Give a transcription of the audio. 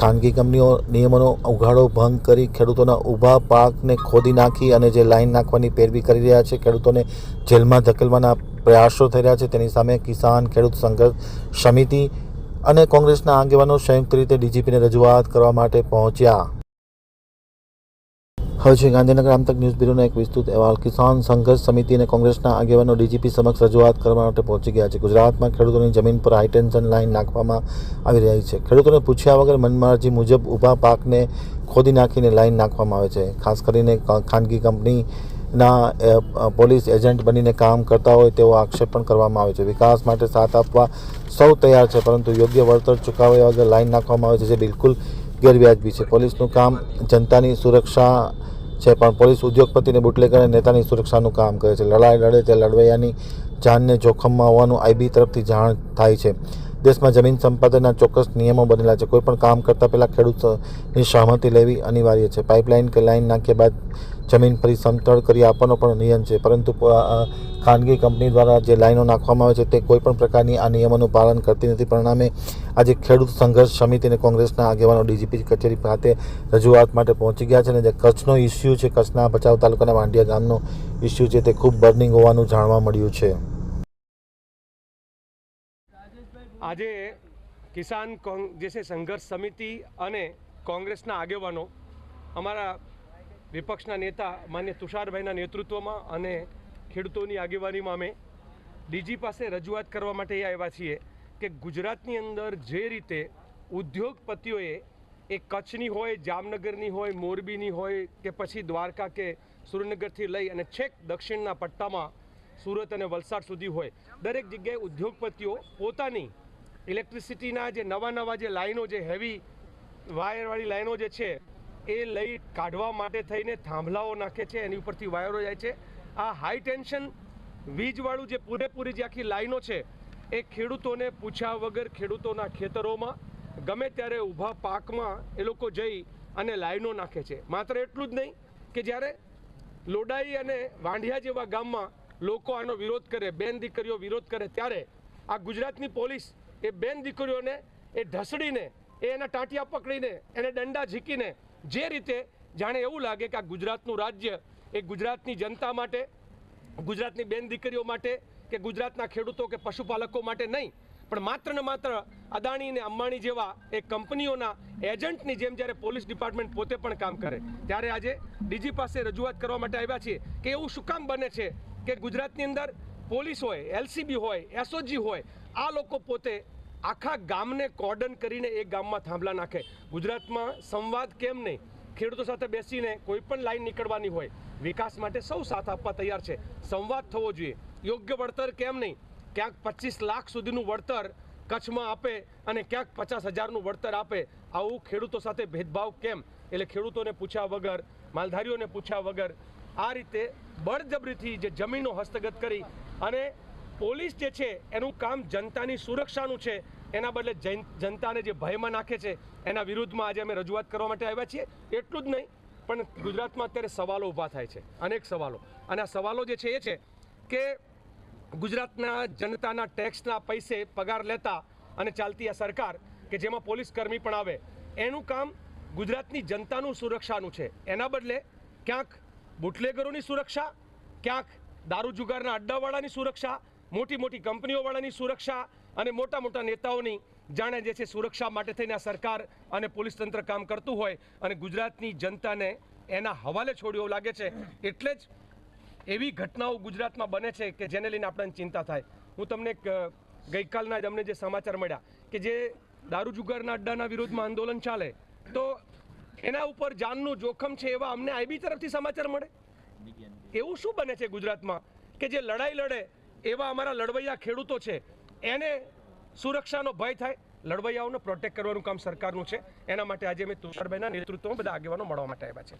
ખાનગી કંપનીઓ નિયમોનો ઉઘાડો ભંગ કરી ખેડૂતોના ઊભા પાકને ખોદી નાખી અને જે લાઈન નાખવાની પેરવી કરી રહ્યા છે, ખેડૂતોને જેલમાં ધકેલવાના પ્રયાસો થઈ રહ્યા છે. તેની સામે કિસાન ખેડૂત સંઘર્ષ સમિતિ અને કોંગ્રેસના આગેવાનો સંયુક્ત રીતે ડીજીપીને રજૂઆત કરવા માટે પહોંચ્યા. હવે છે ગાંધીનગર આમતક ન્યૂઝ બ્યુરોનો એક વિસ્તૃત અહેવાલ. કિસાન સંઘર્ષ સમિતિ અને કોંગ્રેસના આગેવાનો ડીજીપી સમક્ષ રજૂઆત કરવા માટે પહોંચી ગયા છે. ગુજરાતમાં ખેડૂતોની જમીન પર હાઈટેન્શન લાઇન નાખવામાં આવી રહી છે. ખેડૂતોને પૂછ્યા વગર મનમારજી મુજબ ઊભા પાકને ખોદી નાખીને લાઇન નાખવામાં આવે છે. ખાસ કરીને ખાનગી કંપનીના પોલીસ એજન્ટ બનીને કામ કરતા હોય તેવો આક્ષેપ પણ કરવામાં આવે છે. વિકાસ માટે સાથ આપવા સૌ તૈયાર છે, પરંતુ યોગ્ય વળતર ચૂકવ્યા વગર લાઇન નાખવામાં આવે છે, જે બિલકુલ ગેરવ્યાજબી છે. પોલીસનું કામ જનતાની સુરક્ષા છે પણ પોલીસ ઉદ્યોગપતિને બુટલેગર નેતાની સુરક્ષાનું કામ કરે છે. લડાઈ લડે તે લડવૈયાની જાનને જોખમમાં હોવાનું આઈબી તરફથી જાણ થાય છે. દેશમાં જમીન સંપાદનના ચોક્કસ નિયમો બનેલા છે. કોઈપણ કામ કરતાં પહેલાં ખેડૂતની સહમતિ લેવી અનિવાર્ય છે. પાઇપલાઇન કે લાઇન નાખ્યા બાદ જમીન ફરી સમતળ કરી આપવાનો પણ નિયમ છે. પરંતુ ખાનગી કંપની દ્વારા જે લાઈનો નાખવામાં આવે છે તે કોઈ પણ પ્રકારની આ નિયમોનું પાલન કરતી નથી. પરિણામે આજે ખેડૂત સંઘર્ષ સમિતિ અને કોંગ્રેસના આગેવાનો ડીજીપી કચેરી ખાતે રજૂઆત માટે પહોંચી ગયા છે અને જે કચ્છનો ઇસ્યુ છે, કચ્છના ભચાઉ તાલુકાના વાંડિયા ગામનો ઇસ્યુ છે તે ખૂબ બર્નિંગ હોવાનું જાણવા મળ્યું છે. આજે કિસાન જે છે સંઘર્ષ સમિતિ અને કોંગ્રેસના આગેવાનો અમારા વિપક્ષના નેતા માન્ય તુષારભાઈના નેતૃત્વમાં અને ખેડૂતોની આગેવાનીમાં અમે ડીજી પાસે રજૂઆત કરવા માટે આવ્યા છીએ કે ગુજરાતની અંદર જે રીતે ઉદ્યોગપતિઓએ એ કચ્છની હોય, જામનગરની હોય, મોરબીની હોય કે પછી દ્વારકા કે સુરેન્દ્રનગરથી લઈ અને છેક દક્ષિણના પટ્ટામાં સુરત અને વલસાડ સુધી હોય, દરેક જગ્યાએ ઉદ્યોગપતિઓ પોતાની ઇલેક્ટ્રિસિટીના જે નવા નવા જે લાઈનો જે હેવી વાયરવાળી લાઈનો જે છે એ લઈ કાઢવા માટે થઈને થાંભલાઓ નાખે છે, એની ઉપરથી વાયરો જાય છે. આ હાઈ ટેન્શન વીજવાળું જે પૂરેપૂરી જે આખી લાઈનો છે, એ ખેડૂતોને પૂછ્યા વગર ખેડૂતોના ખેતરોમાં ગમે ત્યારે ઊભા પાકમાં એ લોકો જઈ અને લાઈનો નાખે છે. માત્ર એટલું જ નહીં કે જ્યારે લોડાઈ અને વાંઢિયા જેવા ગામમાં લોકો આનો વિરોધ કરે, બેન દીકરીઓ વિરોધ કરે, ત્યારે આ ગુજરાતની પોલીસ એ બેન દીકરીઓને એ ઢસડીને, એ એના ટાંટિયા પકડીને, એને દંડા ઝીકીને જે રીતે જાણે એવું લાગે કે આ ગુજરાતનું રાજ્ય એ ગુજરાતની જનતા માટે, ગુજરાતની બેન દીકરીઓ માટે કે ગુજરાતના ખેડૂતો કે પશુપાલકો માટે નહીં, પણ માત્ર ને માત્ર અદાણી અને અંબાણી જેવા એ કંપનીઓના એજન્ટની જેમ જ્યારે પોલીસ ડિપાર્ટમેન્ટ પોતે પણ કામ કરે. ત્યારે આજે ડીજી પાસે રજૂઆત કરવા માટે આવ્યા છીએ કે એવું શું કામ બને છે કે ગુજરાતની અંદર પોલીસ હોય, એલસીબી હોય, એસઓજી હોય, આ લોકો પોતે આખા ગામને કોર્ડન કરીને એ ગામમાં થાંભલા નાખે. ગુજરાતમાં સંવાદ કેમ નહીં? ખેડૂતો સાથે બેસીને કોઈ પણ લાઈન નીકળવાની હોય, વિકાસ માટે સૌ સાથ આપવા તૈયાર છે. સંવાદ થવો જોઈએ. યોગ્ય વળતર કેમ નહીં? ક્યાંક પચીસ લાખ સુધીનું વળતર કચ્છમાં આપે અને ક્યાંક પચાસ હજારનું વળતર આપે. આવું ખેડૂતો સાથે ભેદભાવ કેમ? એટલે ખેડૂતોને પૂછ્યા વગર, માલધારીઓને પૂછ્યા વગર આ રીતે બળજબરીથી જે જમીનો હસ્તગત કરી અને પોલીસ જે છે, એનું કામ જનતાની સુરક્ષાનું છે. એના બદલે જનતાને જે ભયમાં નાખે છે, એના વિરુદ્ધમાં આજે અમે રજૂઆત કરવા માટે આવ્યા છીએ. એટલું જ નહીં, પણ ગુજરાતમાં અત્યારે સવાલો ઊભા થાય છે. અનેક સવાલો. અને આ સવાલો જે છે એ છે કે ગુજરાતના જનતાના ટેક્સના પૈસે પગાર લેતા અને ચાલતી આ સરકાર કે જેમાં પોલીસ કર્મી પણ આવે, એનું કામ ગુજરાતની જનતાનું સુરક્ષાનું છે. એના બદલે ક્યાંક બુટલેગરોની સુરક્ષા, ક્યાંક દારૂ જુગારના અડ્ડાવાળાની સુરક્ષા મોટી મોટી કંપનીઓવાળાની સુરક્ષા અને મોટા મોટા નેતાઓની જાણે જે છે સુરક્ષા માટે થઈને આ સરકાર અને પોલીસ તંત્ર કામ કરતું હોય અને ગુજરાતની જનતાને એના હવાલે છોડ્યો લાગે છે. એટલે જ એવી ઘટનાઓ ગુજરાતમાં બને છે કે જેને લઈને આપણને ચિંતા થાય. હું તમને ગઈકાલના જ અમને જે સમાચાર મળ્યા કે જે દારૂ જુગારના અડ્ડાના વિરોધમાં આંદોલન ચાલે, તો એના ઉપર જાનનું જોખમ છે એવા અમને આઈબી તરફથી સમાચાર મળે? એવું શું બને છે ગુજરાતમાં? કે જે લડાઈ લડે એવા અમારા લડવૈયા ખેડૂતો છે, એને સુરક્ષાનો ભય થાય. લડવૈયાઓને પ્રોટેક્ટ કરવાનું કામ સરકારનું છે. એના માટે આજે અમે તુષારભાઈના નેતૃત્વમાં બધા આગેવાનો મળવા માટે આવ્યા છે.